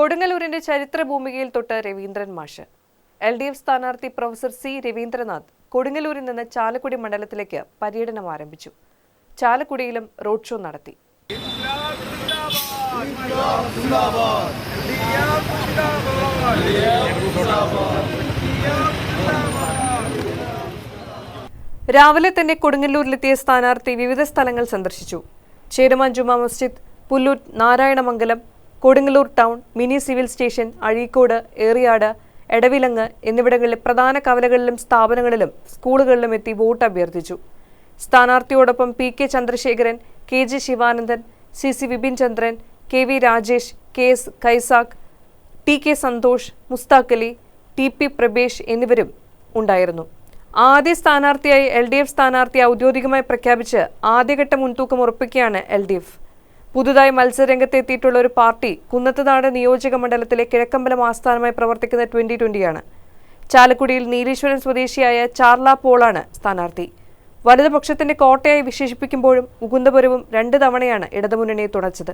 കൊടുങ്ങല്ലൂരിന്റെ ചരിത്ര ഭൂമികയിൽ തൊട്ട് രവീന്ദ്രൻ മാഷ്. എൽ ഡി എഫ് സ്ഥാനാർത്ഥി പ്രൊഫസർ സി രവീന്ദ്രനാഥ് കൊടുങ്ങല്ലൂരിൽ നിന്ന് ചാലക്കുടി മണ്ഡലത്തിലേക്ക് പര്യടനം ആരംഭിച്ചു. ചാലക്കുടിയിലും റോഡ് ഷോ നടത്തി. രാവിലെ തന്നെ കൊടുങ്ങല്ലൂരിലെത്തിയ സ്ഥാനാർത്ഥി വിവിധ സ്ഥലങ്ങൾ സന്ദർശിച്ചു. Cheraman Juma Masjid Pullur Narayanamangalam Kodungallur town mini civil station Azhikode Eriyad Edavilangu എന്നിവിടങ്ങളിലെ പ്രധാന കവലകളിലും സ്ഥാപനങ്ങളിലും സ്കൂളുകളിലും എത്തി വോട്ട് അഭ്യർത്ഥിച്ചു. സ്ഥാനാർത്ഥിയോടൊപ്പം P K Chandrasekharan K G Sivanandan C C Vipin Chandran K V Rajesh K S Kaisakh T K Santhosh Musthaqali T P Prabesh എന്നിവരും ഉണ്ടായിരുന്നു. ആദ്യ സ്ഥാനാർത്ഥിയായി എൽ ഡി എഫ് സ്ഥാനാർത്ഥിയെ ഔദ്യോഗികമായി പ്രഖ്യാപിച്ച് ആദ്യഘട്ട മുൻതൂക്കം ഉറപ്പിക്കുകയാണ് എൽ ഡി എഫ്. പുതുതായി മത്സരരംഗത്ത് എത്തിയിട്ടുള്ള ഒരു പാർട്ടി കുന്നത്തുനാട് നിയോജക മണ്ഡലത്തിലെ കിഴക്കമ്പലം ആസ്ഥാനമായി പ്രവർത്തിക്കുന്ന ട്വന്റി ട്വന്റിയാണ്. ചാലക്കുടിയിൽ നീലീശ്വരൻ സ്വദേശിയായ ചാർല പോളാണ് സ്ഥാനാർത്ഥി. വലതുപക്ഷത്തിന്റെ കോട്ടയായി വിശേഷിപ്പിക്കുമ്പോഴും മുകുന്ദപുരവും രണ്ട് തവണയാണ് ഇടതുമുന്നണിയെ തുണച്ചത്